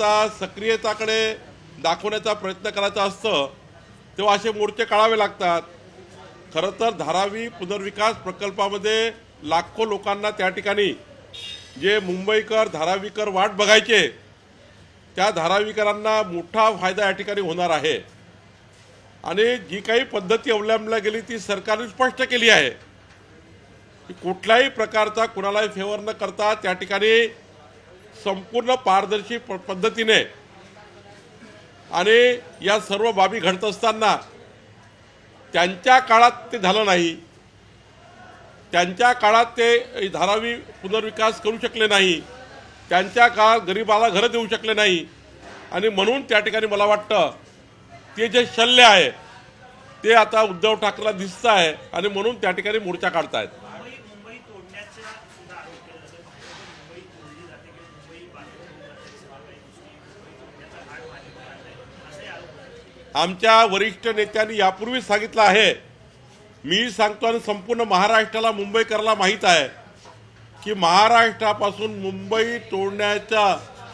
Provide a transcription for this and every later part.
सक्रियता सक्रियताकडे दाखवण्याचा प्रयत्न करायचा असतं तेव्हा असे मोर्चे काढावे लागतात. खरं तर धारावी पुनर्विकास प्रकल्पामध्ये लाखो लोकांना त्या ठिकाणी जे मुंबईकर धारावीकर वाट बघायचे त्या धारावीकरांना मोठा फायदा या ठिकाणी होणार आहे. आणि जी काही पद्धती अवलंबल्या गेली ती सरकारने स्पष्ट केली आहे. की कुठल्याही प्रकारचा कुणालाही फेवर न करता त्या ठिकाणी संपूर्ण पारदर्शी प- पद्धतीने आणि या सर्व बाबी घडत असताना त्यांच्या काळात ते झालं नाही. त्यांच्या काळात ते धारावी पुनर्विकास करू शकले नाही. त्यांच्या काळात गरिबाला घरं देऊ शकले नाही. आणि म्हणून त्या ठिकाणी मला वाटतं ते जे शल्य आहे ते आता उद्धव ठाकरेला दिसतं आहे आणि म्हणून त्या ठिकाणी मोर्चा काढतायत. आमच्या वरिष्ठ नेत्यांनी यापूर्वीच सांगितलं आहे. मी सांगतो आणि संपूर्ण महाराष्ट्राला मुंबईकरला माहीत आहे की महाराष्ट्रापासून मुंबई तोडण्याचा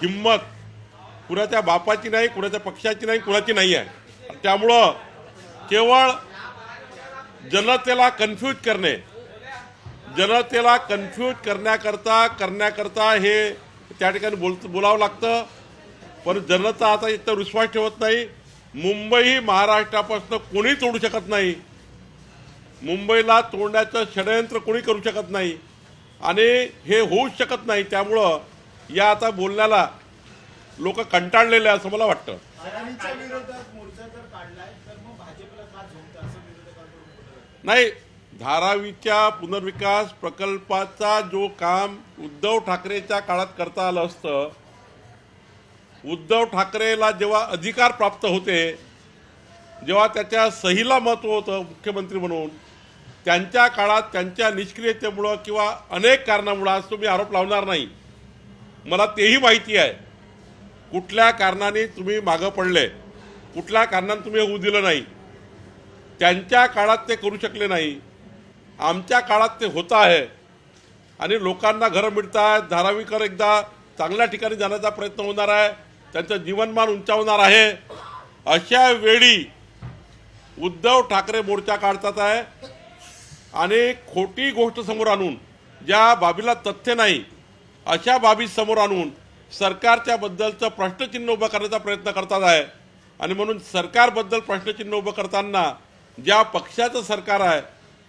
हिंमत कुणाच्या बापाची नाही कुणाच्या पक्षाची नाही कुणाची नाही आहे. त्यामुळं केवळ जनतेला कन्फ्यूज करणे जनतेला कन्फ्यूज करण्याकरता करण्याकरता हे त्या ठिकाणी बोल बोलावं लागतं. पण जनता आता इतर विश्वास ठेवत नाही. मुंबई महाराष्ट्रापासून कोणी तोडू शकत नाही? मुंबईला तोडण्याचं षडयंत्र कोणी करू शकत नाही? आणि हे होऊच शकत नाही त्यामुळं या आता बोलण्याला लोक कंटाळलेले असं मला वाटतं. नाही धारावीच्या पुनर्विकास प्रकल्पाचा जो काम उद्धव ठाकरेच्या काळात करता आलं असतं उद्धव ठाकरेला जेव्हा अधिकार प्राप्त होते जेव्हा त्याच्या सहीला महत्त्व होतं मुख्यमंत्री म्हणून त्यांच्या काळात त्यांच्या निष्क्रियतेमुळं किंवा अनेक कारणामुळं आज तुम्ही आरोप लावणार नाही. मला तेही माहिती आहे कुठल्या कारणाने तुम्ही मागं पडले कुठल्या कारणाने तुम्ही होऊ दिलं नाही. त्यांच्या काळात ते करू शकले नाही आमच्या काळात ते होतं आहे. आणि लोकांना घरं मिळत आहेत धारावीकर एकदा चांगल्या ठिकाणी जाण्याचा प्रयत्न होणार आहे. त्यांचं जीवनमान उंचावणार आहे. अशा वेळी उद्धव ठाकरे मोर्चा काढतात आहे. आणि खोटी गोष्ट समोर आणून ज्या बाबीला तथ्य नाही अशा बाबी समोर आणून सरकारच्या बद्दलचं प्रश्नचिन्ह उभं करण्याचा प्रयत्न करतात आहे. आणि म्हणून सरकारबद्दल प्रश्नचिन्ह उभं करताना ज्या पक्षाचं सरकार आहे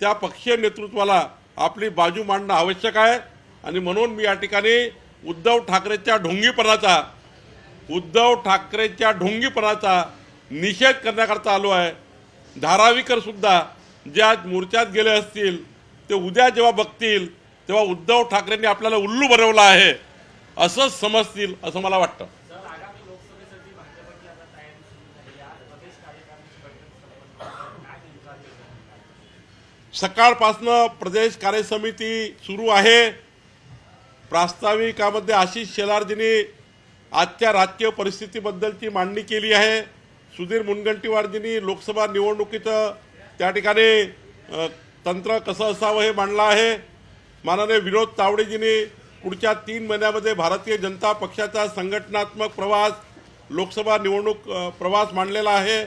त्या पक्षीय नेतृत्वाला आपली बाजू मांडणं आवश्यक आहे. आणि म्हणून मी या ठिकाणी उद्धव ठाकरेच्या ढोंगीपणाचा उद्धव ठाकरेच्या ढोंगीपणाचा निषेध करण्याकरता आलो आहे. धारावीकर सुद्धा ज्या मोर्चात गेले असतील ते उद्या जेव्हा बघतील तेव्हा उद्धव ठाकरेंनी आपल्याला उल्लू बनवलं आहे असंच समजतील असं मला वाटतं. प्रदेश सकाळपासनं प्रदेश कार्यसमिती सुरू आहे. प्रास्ताविकामध्ये आशिष शेलारजींनी आजच्या राजकीय परिस्थितीबद्दलची मांडणी केली आहे. सुधीर मुनगंटीवारजींनी लोकसभा निवडणुकीचं त्या ठिकाणी तंत्र कसं असावं हे मांडलं आहे. माननीय विनोद तावडेजींनी पुढच्या तीन महिन्यामध्ये भारतीय जनता पक्षाचा संघटनात्मक प्रवास लोकसभा निवडणूक प्रवास मांडलेला आहे.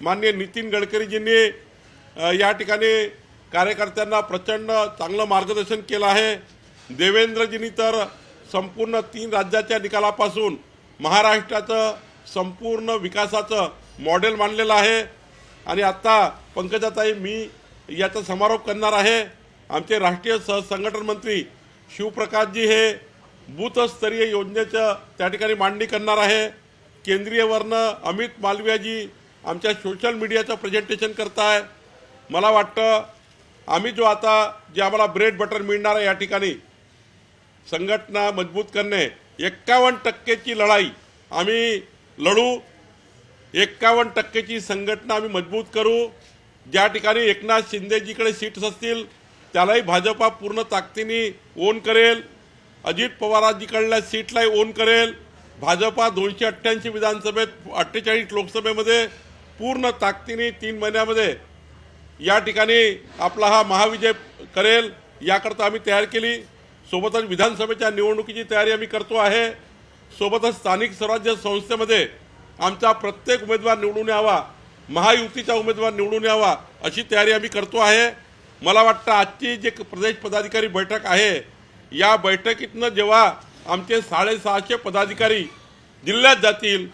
माननीय नितीन गडकरीजींनी या ठिकाणी कार्यकर्त्यांना प्रचंड चांगलं मार्गदर्शन केलं आहे. देवेंद्रजींनी तर संपूर्ण तीन राज्याच्या निकालापासून महाराष्ट्राचं संपूर्ण विकासाचं मॉडेल मांडलेलं आहे. आणि आत्ता पंकजाताई मी याचा समारोप करणार आहे. आमचे राष्ट्रीय सह संघटन मंत्री शिवप्रकाशजी हे बूथस्तरीय योजनेचं त्या ठिकाणी मांडणी करणार आहे. केंद्रीय वर्ण अमित मालवियाजी आमच्या सोशल मीडियाचं प्रेझेंटेशन करताय. मला वाटतं आम्ही जो आता जे आम्हाला ब्रेड बटर मिळणार आहे या ठिकाणी संघटना मजबूत करणे एक्कावन्न टक्केची लढाई आम्ही लढू एक्कावन्न टक्केची संघटना आम्ही मजबूत करू. ज्या ठिकाणी एकनाथ शिंदेजीकडे सीट्स असतील त्यालाही भाजपा पूर्ण ताकदीने ओन करेल. अजित पवारांजीकडल्या सीटलाही ओन करेल. भाजपा दोनशे अठ्ठ्याऐंशी विधानसभेत अठ्ठेचाळीस लोकसभेमध्ये पूर्ण ताकदीने तीन महिन्यामध्ये या ठिकाणी आपला हा महाविजय करेल याकरता आम्ही तयार केली. सोबतच विधानसभेच्या निवडणुकीची तयारी आम्ही करतो आहे. सोबतच स्थानिक स्वराज्य संस्थेमध्ये आमचा प्रत्येक उमेदवार निवडून यावा महायुतीचा उमेदवार निवडून यावा अशी तयारी आम्ही करतो आहे. मला वाटतं आजची जे प्रदेश पदाधिकारी बैठक आहे या बैठकीतनं जेव्हा आमचे साडेसहाशे पदाधिकारी जिल्ह्यात जातील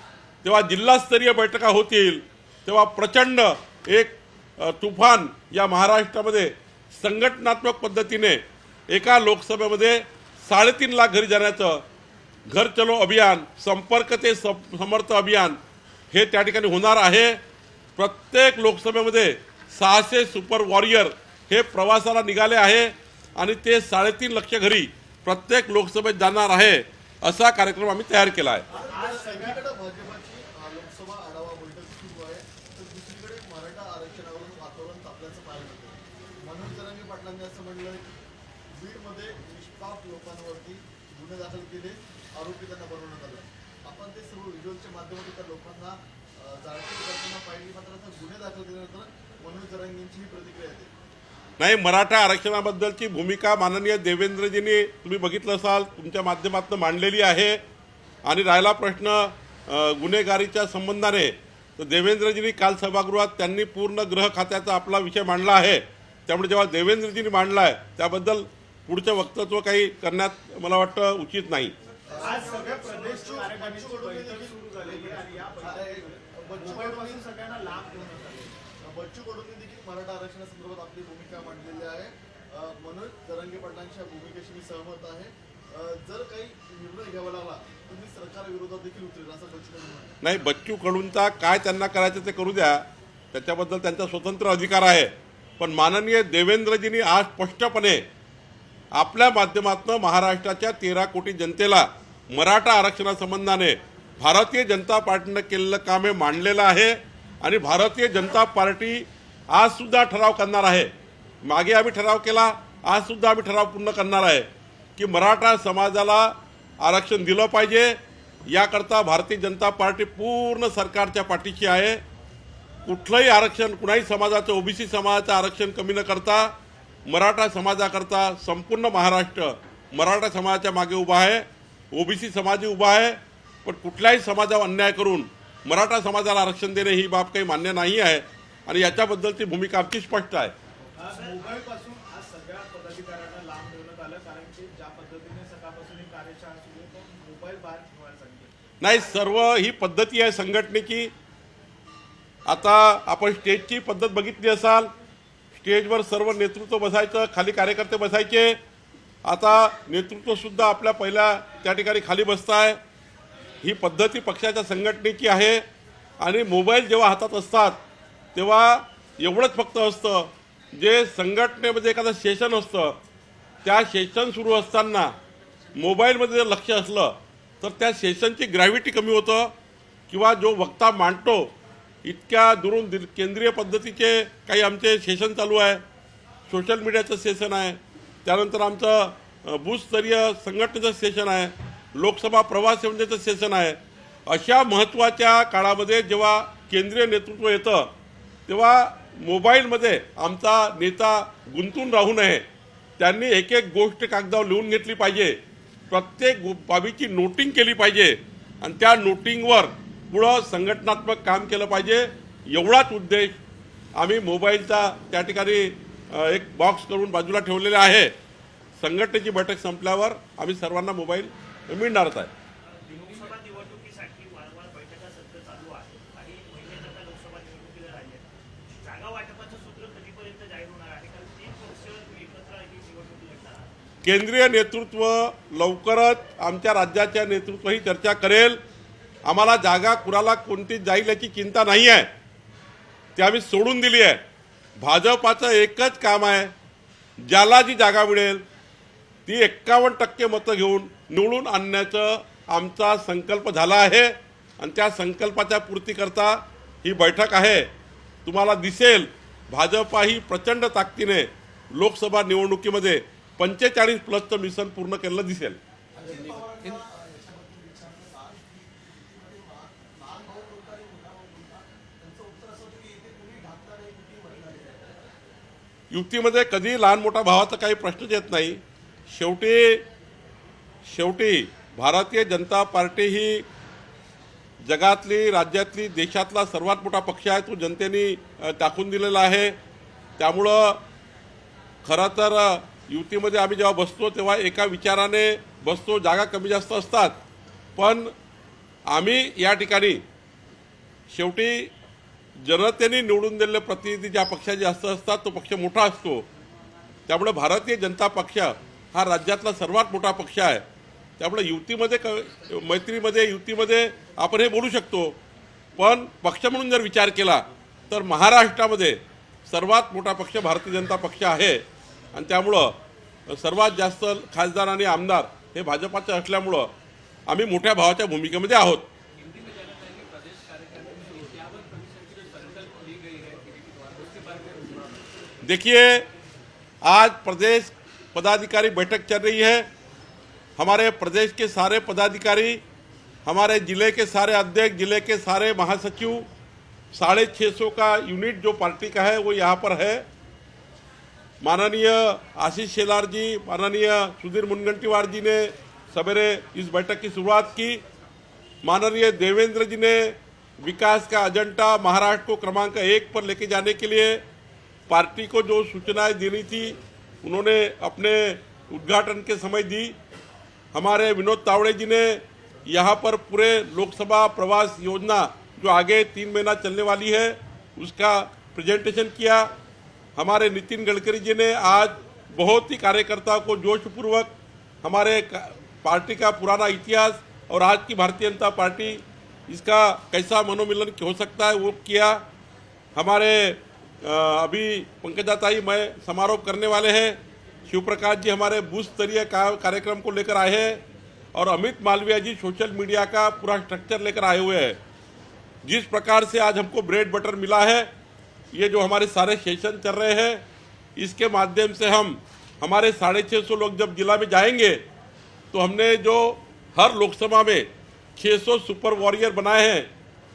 तेव्हा जिल्हास्तरीय बैठका होतील तेव्हा प्रचंड एक तुफान या महाराष्ट्रामध्ये संघटनात्मक पद्धतीने एका लोकसभेमध्ये साडेतीन लाख घरी जाण्याचं घर चलो अभियान संपर्क ते समर्थ अभियान हे त्या ठिकाणी होणार आहे. प्रत्येक लोकसभेमध्ये सहाशे सुपर वॉरियर हे प्रवासाला निघाले आहे आणि ते साडेतीन लक्ष घरी प्रत्येक लोकसभेत जाणार आहे असा कार्यक्रम आम्ही तयार केला आहे आज सगळीकडे भाजपाची अ, लोकसभा आढावा बैठक सुरू आहे तर दुसरीकडे मराठा आरक्षणावरून वातावरण तापल्याचं पाहायला मिळतं मनोज जरांगे पाटलांनी असं म्हणलं की बीडमध्ये निष्पाप लोकांवरती गुन्हे दाखल केले आरोपी त्यांना बनवण्यात आलं. आपण ते सर्व व्हिडिओच्या माध्यमातून त्या लोकांना अ, जाळपोळ करताना पाहिली मात्र आता गुन्हे दाखल केल्यानंतर मनोज जरांगेंची ही प्रतिक्रिया येते. नाही मराठा आरक्षणाबद्दलची भूमिका माननीय देवेंद्रजींनी तुम्ही बघितलं असाल तुमच्या माध्यमातून मांडलेली आहे. आणि राहिला प्रश्न गुन्हेगारीच्या संबंधाने. तर देवेंद्रजींनी काल सभागृहात त्यांनी पूर्ण गृह खात्याचा आपला विषय मांडला आहे. त्यामुळे जेव्हा देवेंद्रजींनी मांडला आहे त्याबद्दल पुढचं वक्तव्य काही करण्यात मला वाटतं उचित नाही. बच्चू कडूंनी देखील मराठा आरक्षणासंदर्भात आपली भूमिका मांडलेली आहे. अ, मनोज जरांगे पाटलांच्या भूमिकेशी मी सहमत आहे. जर काही निर्णय घ्यावा लागला तर मी सरकारविरोधात देखील उतरेल असं बच्चू कडू म्हणाले नाही बच्चू कडूंचा काय त्यांना करायचं ते करू द्या. त्याच्याबद्दल त्यांचा स्वतंत्र अधिकार आहे. पण माननीय देवेंद्रजींनी आज स्पष्टपणे आपल्या माध्यमातून महाराष्ट्राच्या तेरा कोटी जनतेला मराठा आरक्षणासंबंधाने भारतीय जनता पार्टीनं केलेलं काम हे मांडलेलं आहे आणि भारतीय जनता पार्टी आजसुद्धा ठराव करणार आहे. मागे आम्ही ठराव केला आजसुद्धा आम्ही ठराव पूर्ण करणार आहे की मराठा समाजाला आरक्षण दिलं पाहिजे. याकरता भारतीय जनता पार्टी पूर्ण सरकारच्या पाठीशी आहे. कुठलंही आरक्षण कुणाही समाजाचं ओबीसी समाजाचं आरक्षण कमी न करता मराठा समाजाकरता संपूर्ण महाराष्ट्र मराठा समाजाच्या मागे उभा आहे ओबीसी समाजही उभा आहे पण कुठल्याही समाजावर अन्याय करून मराठा समाजाला आरक्षण देणे ही बाब काही मान्य नाही आहे आणि याच्याबद्दलची भूमिका आमची स्पष्ट आहे. ही नाही सर्व ही पद्धती आहे संघटनेची. आता आपण स्टेजची पद्धत बघितली असाल स्टेजवर सर्व नेतृत्व बसायचं खाली कार्यकर्ते बसायचे. आता नेतृत्वसुद्धा आपल्या पहिल्या त्या ठिकाणी खाली बसताय. ही पद्धती पक्षाच्या संघटनेची आहे आणि मोबाईल जेव्हा हातात असतात तेव्हा एवढंच फक्त असतं जे संघटनेमध्ये एखादं सेशन असतं त्या सेशन सुरू असताना मोबाईलमध्ये जर लक्ष असलं तर त्या सेशनची ग्रॅव्हिटी कमी होतं किंवा जो वक्ता मांडतो इतक्या दुरून दि- केंद्रीय पद्धतीचे काही आमचे सेशन चालू आहे. सोशल मीडियाचं सेशन आहे. त्यानंतर आमचं भूस्तरीय संघटनेचं सेशन आहे. लोकसभा प्रवास योजनेचं सेशन आहे. अशा महत्त्वाच्या काळामध्ये जेव्हा केंद्रीय नेतृत्व येतं तेव्हा मोबाईलमध्ये आमचा नेता गुंतून राहू नये. त्यांनी एक एक गोष्ट कागदावर लिहून घेतली पाहिजे. प्रत्येक बाबीची नोटिंग केली पाहिजे. आणि त्या नोटिंगवर पुढं संघटनात्मक काम केलं पाहिजे. एवढाच उद्देश आम्ही मोबाईलचा त्या ठिकाणी एक बॉक्स करून बाजूला ठेवलेला आहे. संघटनेची बैठक संपल्यावर आम्ही सर्वांना मोबाईल मिळणारच ही आहे केंद्रीय नेतृत्व लवकरच आमच्या राज्याच्या नेतृत्व ही चर्चा करेल. आम्हाला जागा कुणाला कोणती जाईल याची चिंता नाही आहे. ती आम्ही सोडून दिली आहे. भाजपाचं एकच काम आहे. ज्याला जी जागा मिळेल ती एक्कावन्न टक्के मतं घेऊन निवडून आणण्याचं आमचा संकल्प झाला आहे. आणि त्या संकल्पाच्या पूर्तीकरता ही बैठक आहे. तुम्हाला दिसेल भाजपा ही प्रचंड ताकदीने लोकसभा निवडणुकीमध्ये पंचेचाळीस प्लसचं मिशन पूर्ण केलेलं दिसेल. युतीमध्ये कधी लहान मोठा भावाचा काही प्रश्नच येत नाही. शेवटी शेवटी भारतीय जनता पार्टी ही जगातली राज्यातली देशातला सर्वात मोठा पक्ष आहे तो जनतेने टाकून दिलेला आहे. त्यामुळं खरं तर युतीमध्ये आम्ही जेव्हा बसतो तेव्हा एका विचाराने बसतो जागा कमी जास्त असतात. पण आम्ही या ठिकाणी शेवटी जनतेने निवडून दिलेले प्रतिनिधी ज्या पक्षाचे जास्त असतात तो पक्ष मोठा असतो. त्यामुळे भारतीय जनता पक्ष हा राज्यातला सर्वात मोठा पक्ष आहे. त्यामुळे युतीमध्ये क मैत्रीमध्ये युतीमध्ये आपण हे बोलू शकतो. पण पक्ष म्हणून जर विचार केला तर महाराष्ट्रामध्ये सर्वात मोठा पक्ष भारतीय जनता पक्ष आहे. आणि त्यामुळं सर्वात जास्त खासदार आणि आमदार हे भाजपाचे असल्यामुळं आम्ही मोठ्या भावाच्या भूमिकेमध्ये आहोत. देखिए, आज प्रदेश पदाधिकारी बैठक चल रही है। हमारे प्रदेश के सारे पदाधिकारी, हमारे ज़िले के सारे अध्यक्ष, ज़िले के सारे महासचिव, साढ़े छः सौ का यूनिट जो पार्टी का है, वो यहाँ पर है। माननीय आशीष शेलार जी, माननीय सुधीर मुनगंटीवार जी ने सवेरे इस बैठक की शुरुआत की। माननीय देवेंद्र जी ने विकास का एजेंडा महाराष्ट्र को क्रमांक एक पर लेके जाने के लिए पार्टी को जो सूचनाएँ देनी थी, उन्होंने अपने उद्घाटन के समय दी। हमारे विनोद तावड़े जी ने यहाँ पर पूरे लोकसभा प्रवास योजना जो आगे तीन महीना चलने वाली है, उसका प्रेजेंटेशन किया। हमारे नितिन गडकरी जी ने आज बहुत ही कार्यकर्ताओं को जोशपूर्वक हमारे पार्टी का पुराना इतिहास और आज की भारतीय जनता पार्टी इसका कैसा मनोमिलन हो सकता है, वो किया। हमारे अभी पंकजाताई मैं समारोह करने वाले हैं। शिव प्रकाश जी हमारे बूथ स्तरीय कार्यक्रम को लेकर आए हैं और अमित मालवीय जी सोशल मीडिया का पूरा स्ट्रक्चर लेकर आए हुए हैं। जिस प्रकार से आज हमको ब्रेड बटर मिला है, ये जो हमारे सारे सेशन चल रहे हैं, इसके माध्यम से हम, हमारे साढ़े छः सौ लोग जब जिला में जाएँगे तो हमने जो हर लोकसभा में 600 सुपर वॉरियर बनाए हैं।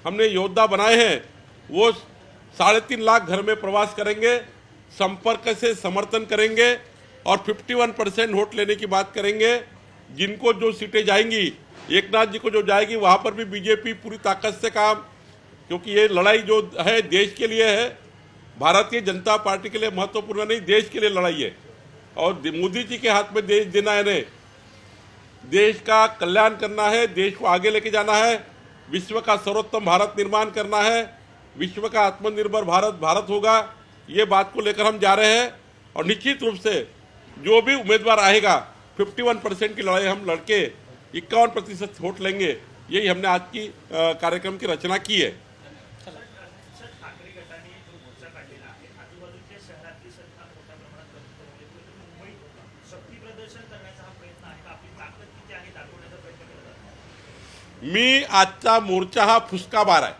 हमने योद्धा बनाए हैं। वो साढ़े तीन लाख घर में प्रवास करेंगे, संपर्क से समर्थन करेंगे और 51 परसेंट वोट लेने की बात करेंगे। जिनको जो सीटें जाएँगी एक नाथ जी को जो जाएगी, वहाँ पर भी बीजेपी पूरी ताकत से काम, क्योंकि ये लड़ाई जो है, देश के लिए है। भारतीय जनता पार्टी के लिए महत्वपूर्ण नहीं, देश के लिए लड़ाई है। और मोदी जी के हाथ में देश देना है देश का कल्याण करना है, देश को आगे लेके जाना है, विश्व का सर्वोत्तम भारत निर्माण करना है, विश्व का आत्मनिर्भर भारत भारत होगा, ये बात को लेकर हम जा रहे हैं। और निश्चित रूप से जो भी उम्मीदवार आएगा 51 परसेंट की लड़ाई हम लड़के इक्यावन प्रतिशत वोट लेंगे, यही हमने आज की कार्यक्रम की रचना की है। सर, ठाकरे शक्ती प्रदर्शन करण्याचा हा प्रयत्न आहे. आपली ताकद किती आहे दाखवण्याचा प्रयत्न मी आजचा मोर्चा हा फुसका बार आहे.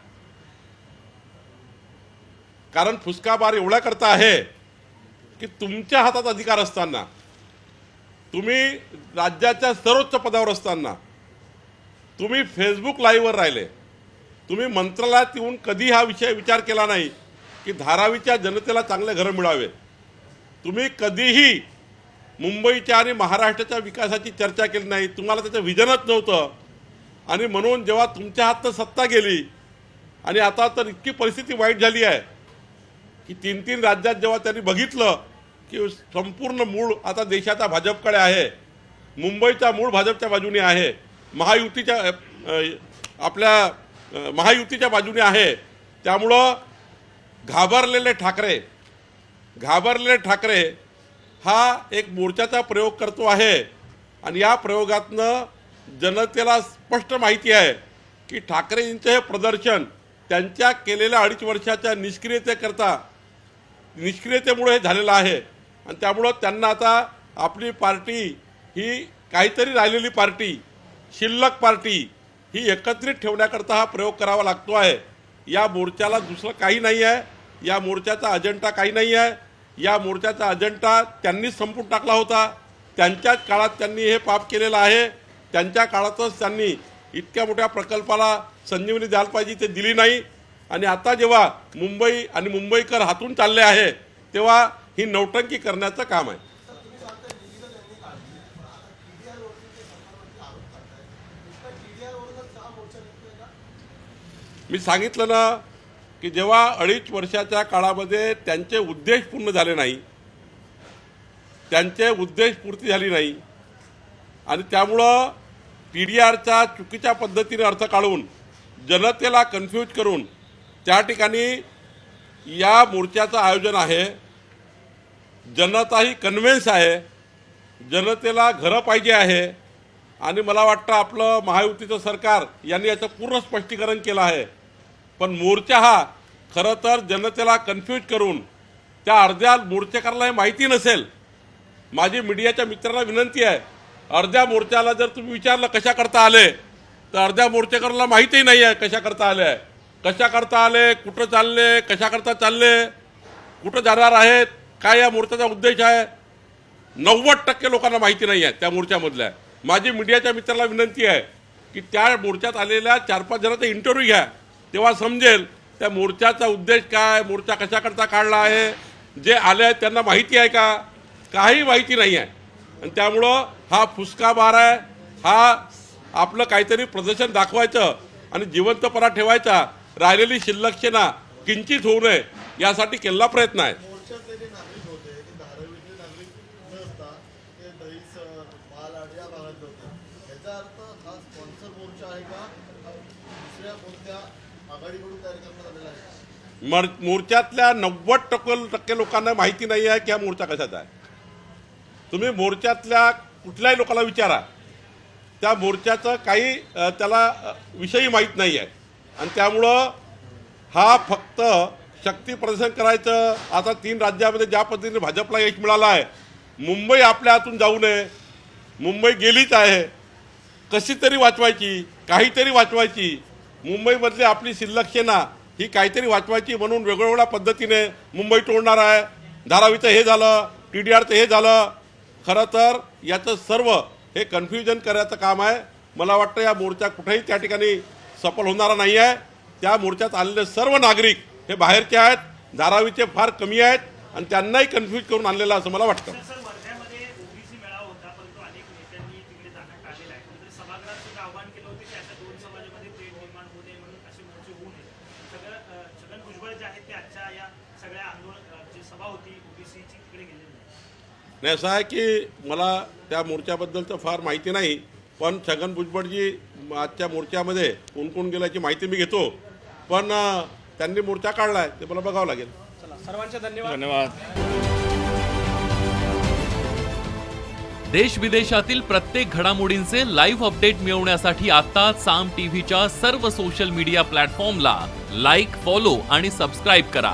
कारण फुसका बार एवढा करता आहे की तुमच्या हातात अधिकार असताना तुम्ही राज्याच्या सर्वोच्च पदावर असताना तुम्ही फेसबुक लाईव्हवर राहिले तुम्ही मंत्रालयात येऊन कधी हा विषय विचार केला नाही की धारावीच्या जनतेला चांगले घरं मिळावे. तुम्ही कधीही मुंबईच्या आणि महाराष्ट्राच्या विकासाची चर्चा केली नाही. तुम्हाला त्याचं विजनच नव्हतं. आणि म्हणून जेव्हा तुमच्या हातनं सत्ता गेली आणि आता तर इतकी परिस्थिती वाईट झाली आहे की तीन तीन राज्यात जेव्हा त्यांनी बघितलं की संपूर्ण मूळ आता देशाचा भाजपकडे आहे मुंबईचा मूळ भाजपच्या बाजूने आहे महायुतीच्या आपल्या महायुतीच्या बाजूने आहे त्यामुळं घाबरलेले ठाकरे घाबरलेले ठाकरे हा एक मोर्चाचा प्रयोग करतो आहे. आणि या प्रयोगातनं जनतेला स्पष्ट माहिती आहे की ठाकरेंचं हे प्रदर्शन त्यांच्या केलेल्या अडीच वर्षाच्या निष्क्रियतेकरता निष्क्रियतेमुळे हे झालेलं आहे. आणि त्यामुळं त्यांना आता आपली पार्टी ही काहीतरी राहिलेली पार्टी शिल्लक पार्टी ही एकत्रित ठेवण्याकरता हा प्रयोग करावा लागतो आहे. या मोर्चाला दुसरं काही नाही आहे. या मोर्चाचा अजेंडा काही नाही आहे. या मोर्चाचा अजेंडा त्यांनीच संपून टाकला होता. त्यांच्याच काळात त्यांनी हे पाप केलेलं आहे. त्यांच्या काळातच त्यांनी इतक्या मोठ्या प्रकल्पाला संजीवनी द्यायला पाहिजे ते दिली नाही. आणि आता जेव्हा मुंबई आणि मुंबईकर हातून चालले आहे तेव्हा ही नौटंकी करण्याचं काम आहे. मी सांगितलं ना की जेव्हा अडीच वर्षाच्या काळामध्ये त्यांचे उद्देश पूर्ण झाले नाही त्यांचे उद्देश पूर्ती झाली नाही आणि त्यामुळं पी डी आरच्या चुकीच्या पद्धतीने अर्थ काढून जनतेला कन्फ्यूज करून त्या ठिकाणी या मोर्चाचं आयोजन आहे. जनताही कन्व्हिन्स आहे. जनतेला घरं पाहिजे आहे. आणि मला वाटतं आपलं महायुतीचं सरकार यांनी याचं पूर्ण स्पष्टीकरण केलं आहे. पण मोर्चा हा खरं तर जनतेला कन्फ्यूज करून त्या अर्ध्या मोर्चेकराला हे माहिती नसेल. माझी मीडियाच्या मित्रांना विनंती आहे अर्ध्या मोर्चाला जर तुम्ही विचारलं कशा करता आले तर अर्ध्या मोर्चेकराला माहितीही नाही आहे कशा करता आले आहे. कशा करता आले कुठं चालले कशा करता चालले कुठं जाणार आहेत काय या मोर्चाचा उद्देश आहे? नव्वद टक्के लोकांना माहिती नाही आहे त्या मोर्चामधल्या. माझी मीडियाच्या मित्राला विनंती आहे की त्या मोर्चात आलेल्या चार पाच जणांचा इंटरव्ह्यू घ्या. तेव्हा समजेल त्या मोर्चाचा उद्देश काय मोर्चा कशाकरता काढला आहे जे आले आहेत त्यांना माहिती आहे का? काही माहिती नाही आहे. आणि त्यामुळं हा फुसका बार आहे हा आपलं काहीतरी प्रदर्शन दाखवायचं आणि जिवंतपणा ठेवायचा राहिलेली शिल्लक्षणा किंचित होऊ नये यासाठी केलेला प्रयत्न आहे. मोर्चा आहे का? दुसऱ्या कोणत्या मर मोर्चातल्या नव्वद टक्के टक्के लोकांना माहिती नाही आहे की हा मोर्चा कशाचा आहे. तुम्ही मोर्चातल्या कुठल्याही लोकांना विचारा. त्या मोर्चाचं काही त्याला विषयी माहीत नाही आहे. आणि त्यामुळं हा फक्त शक्ती प्रदर्शन करायचं. आता तीन राज्यामध्ये ज्या पद्धतीने भाजपला यश मिळालं आहे मुंबई आपल्या हातून जाऊ नये. मुंबई गेलीच आहे. कशी तरी वाचवायची काहीतरी वाचवायची. मुंबईमधली आपली शिल्लक सेना ही काहीतरी वाचवायची म्हणून वेगवेगळ्या पद्धतीने मुंबई तोडणार आहे. धारावीचं हे झालं टी डी आरचं हे झालं. खरं तर याचं सर्व हे कन्फ्युजन करायचं काम आहे. मला वाटतं या मोर्चा कुठेही त्या ठिकाणी सफल होणारा नाही आहे. त्या मोर्चात आलेले सर्व नागरिक हे बाहेरचे आहेत. धारावीचे फार कमी आहेत आणि त्यांनाही कन्फ्यूज करून आणलेलं असं मला वाटतं तर सर वर्ध्यामध्ये ओबीसी मेळावा होता परंतु अनेक नेत्यांनी तिकडे जाण्यात आलेला आहे कुठेतरी सभागृहात सुद्धा आवाहन केलं होतं की अशा दोन समाजामध्ये तेढ निर्माण होऊ नये म्हणून असे मोर्चे होऊ नये सगळं अं, छगन भुजबळ जे आहेत ते आजच्या या सगळ्या आंदोलन अं, जी सभा होती ओबीसीची तिकडे गेलेली नाही. नाही असं आहे की मला त्या मोर्चाबद्दलचं फार माहिती नाही पण छगन भुजबळजी आजच्या मोर्चामध्ये कोण कोण गेल्याची माहिती मी घेतो. पण त्यांनी मोर्चा काढला आहे ते मला बघावं लागेल. चला सर्वांचे धन्यवाद. धन्यवाद. देश विदेशातील प्रत्येक घडामोडींचे लाईव्ह अपडेट मिळवण्यासाठी आता साम टीव्हीच्या सर्व सोशल मीडिया प्लॅटफॉर्मला लाईक फॉलो आणि सबस्क्राईब करा.